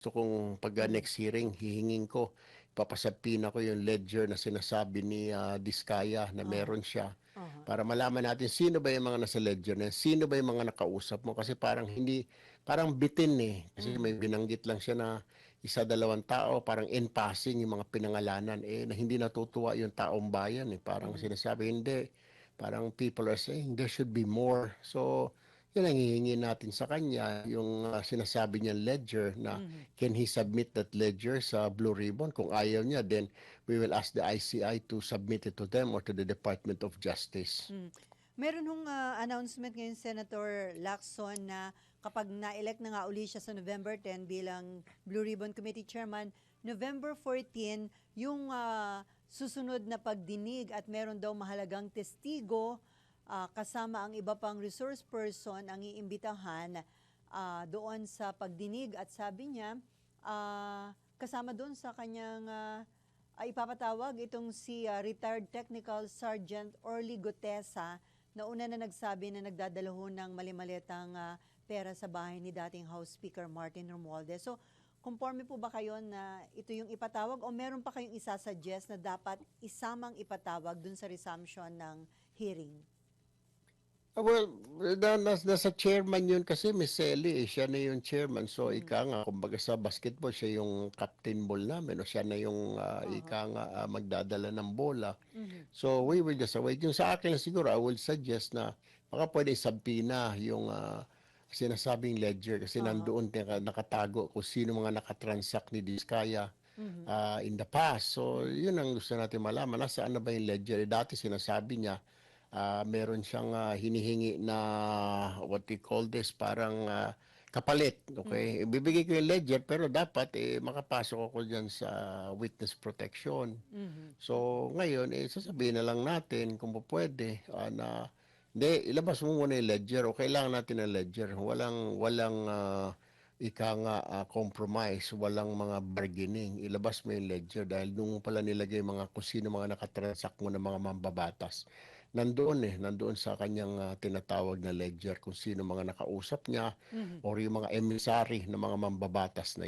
gusto kong pag uh, next hearing, hihingin ko, papasabpina ko yung ledger na sinasabi ni uh, Diskaya na meron siya Aha. para malaman natin sino ba yung mga nasa ledger na sino ba yung mga nakausap mo. Kasi parang hindi parang bitin eh. Kasi may binanggit lang siya na isa dalawang tao parang in passing yung mga pinangalanan eh na hindi natutuwa yung taong bayan eh. Parang sinasabi hindi parang people are saying there should be more. So yun ang hihingi natin sa kanya yung uh, sinasabi niya ledger na can he submit that ledger sa Blue Ribbon kung ayaw niya then we will ask the ICI to submit it to them or to the Department of Justice. Mm. Meron hong ah, announcement ngayon Senator Lacson na kapag na-elect na nga uli siya sa November 10 bilang Blue Ribbon Committee Chairman, November 14 yung ah, susunod na pagdinig at meron daw mahalagang testigo ah, kasama ang iba pang resource person ang iimbitahan ah, doon sa pagdinig at sabi niya ah, kasama doon sa kanyang ah, ay ipapatawag itong si ah, retired technical sergeant Orly Gutesa na una na nagsabi na nagdadala ho ng malimaletang ah, pera sa bahay ni dating House Speaker Martin Romualdez. So, conforme po ba kayo na ito yung ipatawag o meron pa kayong isasuggest na dapat isamang ipatawag dun sa resumption ng hearing? Ah, well, na, na, nasa chairman yun kasi Miss Ellie, eh, siya na yung chairman. So, ika nga, kumbaga sa basketball, siya yung captain ball namin. O siya na yung, ah, ika nga, ah, magdadala ng bola. So, we will just await. Yung sa akin siguro, I will suggest na baka pwede sabina yung ah, sinasabing ledger kasi nandoon naka- nakatago kung sino mga nakatransact ni Diskaya ah, in the past. So, yun ang gusto natin malaman. Nasaan na ba yung ledger? Eh, Dati sinasabi niya, ah, meron siyang ah, hinihingi na what we call this, parang ah, kapalit. Okay? Ibibigay ko yung ledger pero dapat eh, makapasok ako dyan sa witness protection. So, ngayon, eh, sasabihin na lang natin kung pwede ah, na hindi, ilabas mo muna yung ledger o kailangan natin ng ledger. Walang, walang ah, ika nga ah, compromise, walang mga bargaining. Ilabas mo yung ledger dahil nung pala nilagay mga kung sino mga nakatransact mo ng mga mambabatas. Nandoon eh, nandoon sa kanyang ah, tinatawag na ledger kung sino mga nakausap niya or yung mga emissary ng mga mambabatas na